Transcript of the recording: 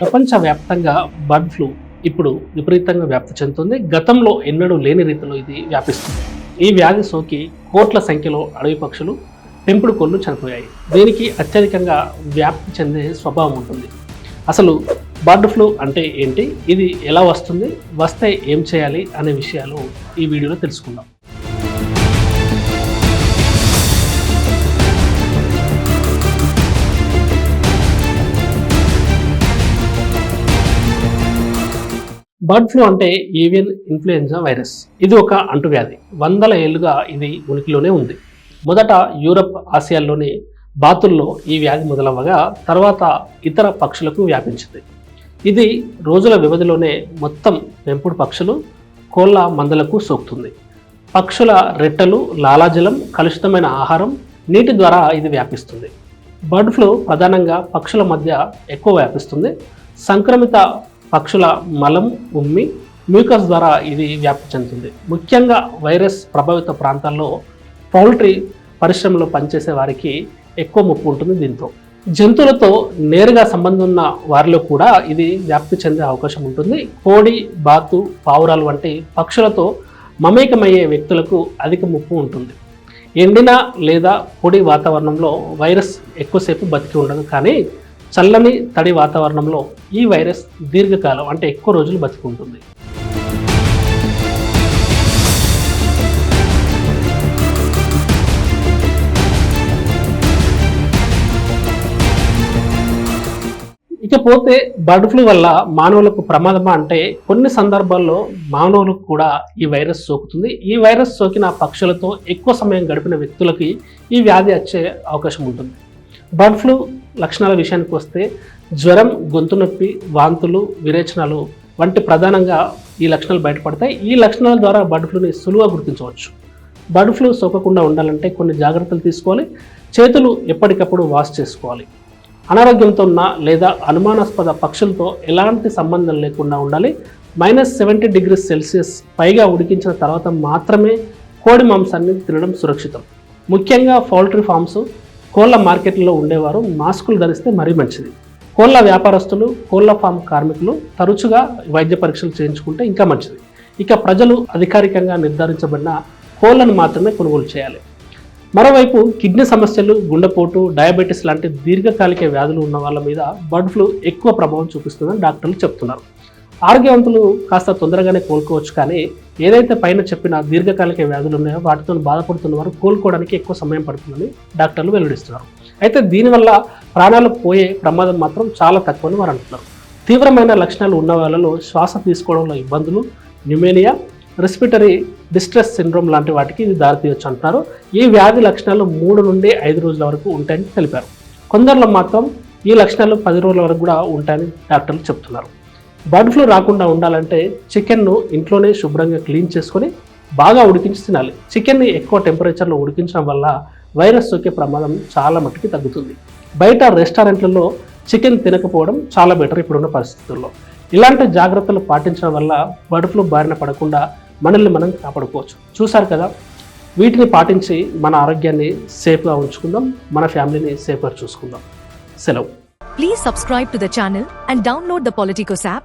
ప్రపంచవ్యాప్తంగా bird flu ఇప్పుడు విపరీతంగా వ్యాప్తి చెందుతుంది. గతంలో ఎన్నడూ లేని రీతిలో ఇది వ్యాపిస్తుంది. ఈ వ్యాధి సోకి కోట్ల సంఖ్యలో అడవి పక్షులు పెంపుడు కోళ్ళు చనిపోయాయి. దీనికి అత్యధికంగా వ్యాప్తి చెందే స్వభావం ఉంటుంది. అసలు బర్డ్ ఫ్లూ అంటే ఏంటి? ఇది ఎలా వస్తుంది? వస్తే ఏం చేయాలి? అనే విషయాలు ఈ వీడియోలో తెలుసుకుందాం. బర్డ్ ఫ్లూ అంటే ఏవియన్ ఇన్ఫ్లుయెంజా వైరస్. ఇది ఒక అంటువ్యాధి. వందల ఏళ్ళుగా ఇది ఉనికిలోనే ఉంది. మొదట యూరప్ ఆసియాల్లోని బాతుల్లో ఈ వ్యాధి మొదలవ్వగా తర్వాత ఇతర పక్షులకు వ్యాపించింది. ఇది రోజుల వ్యవధిలోనే మొత్తం పెంపుడు పక్షులు కోళ్ళ మందలకు సోకుతుంది. పక్షుల రెట్టలు లాలాజలం కలుషితమైన ఆహారం నీటి ద్వారా ఇది వ్యాపిస్తుంది. బర్డ్ ఫ్లూ ప్రధానంగా పక్షుల మధ్య ఎక్కువ వ్యాపిస్తుంది. సంక్రమిత పక్షుల మలం ఉమ్మి మ్యూకస్ ద్వారా ఇది వ్యాప్తి చెందుతుంది. ముఖ్యంగా వైరస్ ప్రభావిత ప్రాంతాల్లో పౌల్ట్రీ పరిశ్రమలో పనిచేసే వారికి ఎక్కువ ముప్పు ఉంటుంది దీంతో. జంతువులతో నేరుగా సంబంధం ఉన్న వారిలో కూడా ఇది వ్యాప్తి చెందే అవకాశం ఉంటుంది. కోడి బాతు పావురాలు వంటి పక్షులతో మమేకమయ్యే వ్యక్తులకు అధిక ముప్పు ఉంటుంది. ఎండిన లేదా పొడి వాతావరణంలో వైరస్ ఎక్కువసేపు బతికి ఉండదు. కానీ చల్లని తడి వాతావరణంలో ఈ వైరస్ దీర్ఘకాలం అంటే ఎక్కువ రోజులు బతికుంటుంది. ఇకపోతే బర్డ్ ఫ్లూ వల్ల మానవులకు ప్రమాదమా అంటే కొన్ని సందర్భాల్లో మానవులకు కూడా ఈ వైరస్ సోకుతుంది. ఈ వైరస్ సోకిన పక్షులతో ఎక్కువ సమయం గడిపిన వ్యక్తులకి ఈ వ్యాధి వచ్చే అవకాశం ఉంటుంది. బర్డ్ ఫ్లూ లక్షణాల విషయానికి వస్తే జ్వరం గొంతు నొప్పి వాంతులు విరేచనాలు వంటి ప్రధానంగా ఈ లక్షణాలు బయటపడతాయి. ఈ లక్షణాల ద్వారా బర్డ్ ఫ్లూని సులువుగా గుర్తించవచ్చు. బర్డ్ ఫ్లూ సోకకుండా ఉండాలంటే కొన్ని జాగ్రత్తలు తీసుకోవాలి. చేతులు ఎప్పటికప్పుడు వాష్ చేసుకోవాలి. అనారోగ్యంతో ఉన్న లేదా అనుమానాస్పద పక్షులతో ఎలాంటి సంబంధం లేకుండా ఉండాలి. మైనస్ సెవెంటీ డిగ్రీ సెల్సియస్ పైగా ఉడికించిన తర్వాత మాత్రమే కోడి మాంసాన్ని తినడం సురక్షితం. ముఖ్యంగా పౌల్ట్రీ ఫార్మ్స్ కోళ్ళ మార్కెట్లో ఉండేవారు మాస్కులు ధరిస్తే మరీ మంచిది. కోళ్ళ వ్యాపారస్తులు కోళ్ళ ఫామ్ కార్మికులు తరచుగా వైద్య పరీక్షలు చేయించుకుంటే ఇంకా మంచిది. ఇక ప్రజలు అధికారికంగా నిర్ధారించబడిన కోళ్ళను మాత్రమే కొనుగోలు చేయాలి. మరోవైపు కిడ్నీ సమస్యలు గుండెపోటు డయాబెటీస్ లాంటి దీర్ఘకాలిక వ్యాధులు ఉన్న వాళ్ళ మీద బర్డ్ ఫ్లూ ఎక్కువ ప్రభావం చూపిస్తుందని డాక్టర్లు చెప్తున్నారు. ఆరోగ్యవంతులు కాస్త తొందరగానే కోలుకోవచ్చు కానీ ఏదైతే పైన చెప్పిన దీర్ఘకాలిక వ్యాధులు ఉన్నాయో వాటితో బాధపడుతున్న వారు కోలుకోవడానికి ఎక్కువ సమయం పడుతుందని డాక్టర్లు వెల్లడిస్తున్నారు. అయితే దీనివల్ల ప్రాణాలు పోయే ప్రమాదం మాత్రం చాలా తక్కువని వారు అంటున్నారు. తీవ్రమైన లక్షణాలు ఉన్న వాళ్ళలో శ్వాస తీసుకోవడంలో ఇబ్బందులు న్యూమేనియా రెస్పిటరీ డిస్ట్రెస్ సిండ్రోమ్ లాంటి వాటికి ఇది దారితీయొచ్చు అంటున్నారు. ఈ వ్యాధి లక్షణాలు మూడు నుండి ఐదు రోజుల వరకు ఉంటాయని తెలిపారు. కొందరిలో మాత్రం ఈ లక్షణాలు పది రోజుల వరకు కూడా ఉంటాయని డాక్టర్లు చెప్తున్నారు. బర్డ్ ఫ్లూ రాకుండా ఉండాలంటే చికెన్ను ఇంట్లోనే శుభ్రంగా క్లీన్ చేసుకొని బాగా ఉడికించి తినాలి. చికెన్ని ఎక్కువ టెంపరేచర్లో ఉడికించడం వల్ల వైరస్ సోకే ప్రమాదం చాలా మట్టుకి తగ్గుతుంది. బయట రెస్టారెంట్లలో చికెన్ తినకపోవడం చాలా బెటర్ ఇప్పుడున్న పరిస్థితుల్లో. ఇలాంటి జాగ్రత్తలు పాటించడం వల్ల బర్డ్ ఫ్లూ బారిన పడకుండా మనల్ని మనం కాపాడుకోవచ్చు. చూసారు కదా? వీటిని పాటించి మన ఆరోగ్యాన్ని సేఫ్గా ఉంచుకుందాం. మన ఫ్యామిలీని సేఫ్గా చూసుకుందాం. సెలవు. Please subscribe to the channel and download the Politicos app